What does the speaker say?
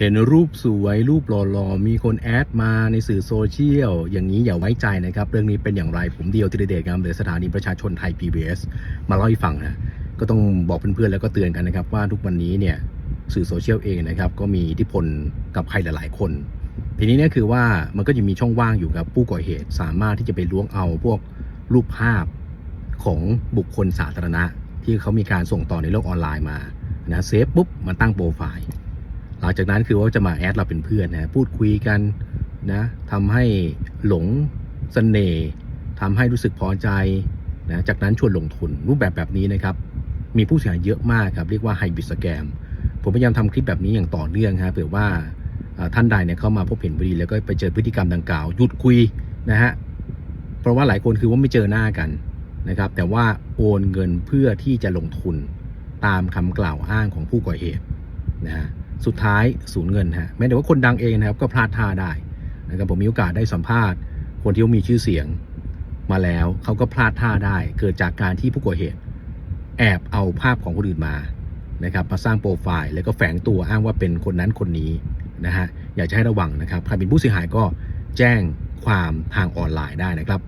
เห็นรูปสวยรูปหล่อๆ มีคนแอดมาในสื่อโซเชียล อย่างนี้อย่าไว้ใจนะครับ เรื่องนี้เป็นอย่างไรผมเดียวธีรเดชงามเดชสถานีประชาชนไทย PBS มาเล่าให้ฟังนะ ก็ต้องบอกเพื่อนๆ แล้วก็เตือนกันนะครับ ว่าทุกวันนี้เนี่ยสื่อโซเชียลเองนะครับก็มีอิทธิพลกับใครหลายๆ คน ทีนี้เนี่ยคือว่ามันก็จะมีช่องว่างอยู่ครับผู้ก่อเหตุสามารถที่จะไปล้วงเอาพวกรูปภาพของบุคคลสาธารณะ ที่เขามีการส่งต่อในโลกออนไลน์มานะเซฟปุ๊บมันตั้งโปรไฟล์ หลังจากนั้นคือว่าจะมาแอดเราเป็นเพื่อนนะพูดคุยกันนะทำให้หลงเสน่ห์ทำให้รู้สึกพอใจนะจากนั้นชวนลงทุนรูปแบบแบบนี้นะครับ มีผู้เสียหายเยอะมากครับเรียกว่าไฮบิสแกมผมพยายามทำคลิปแบบนี้อย่างต่อเนื่องฮะเผื่อว่าอ่าท่านใดเนี่ยเข้ามาพบเห็นพอดีแล้วก็ไปเจอพฤติกรรมดังกล่าวหยุดคุยนะฮะเพราะว่าหลายคนคือว่าไม่เจอหน้ากันนะครับแต่ว่าโอนเงินเพื่อที่จะลงทุนตามคำกล่าวอ้างของผู้ก่อเหตุนะฮะ สุดท้ายสูญเงินฮะแม้แต่ว่าคนดังเองนะครับก็พลาดท่าได้นะครับผมมีโอกาสได้สัมภาษณ์ คนที่มีชื่อเสียงมาแล้วเขาก็พลาดท่าได้ เกิดจากการที่ผู้ก่อเหตุแอบเอาภาพของคนอื่นมานะครับมาสร้างโปรไฟล์แล้วก็แฝงตัวอ้างว่าเป็นคนนั้นคนนี้นะฮะอยากจะให้ระวังนะครับใครเป็นผู้เสียหายก็แจ้งความทางออนไลน์ได้นะครับ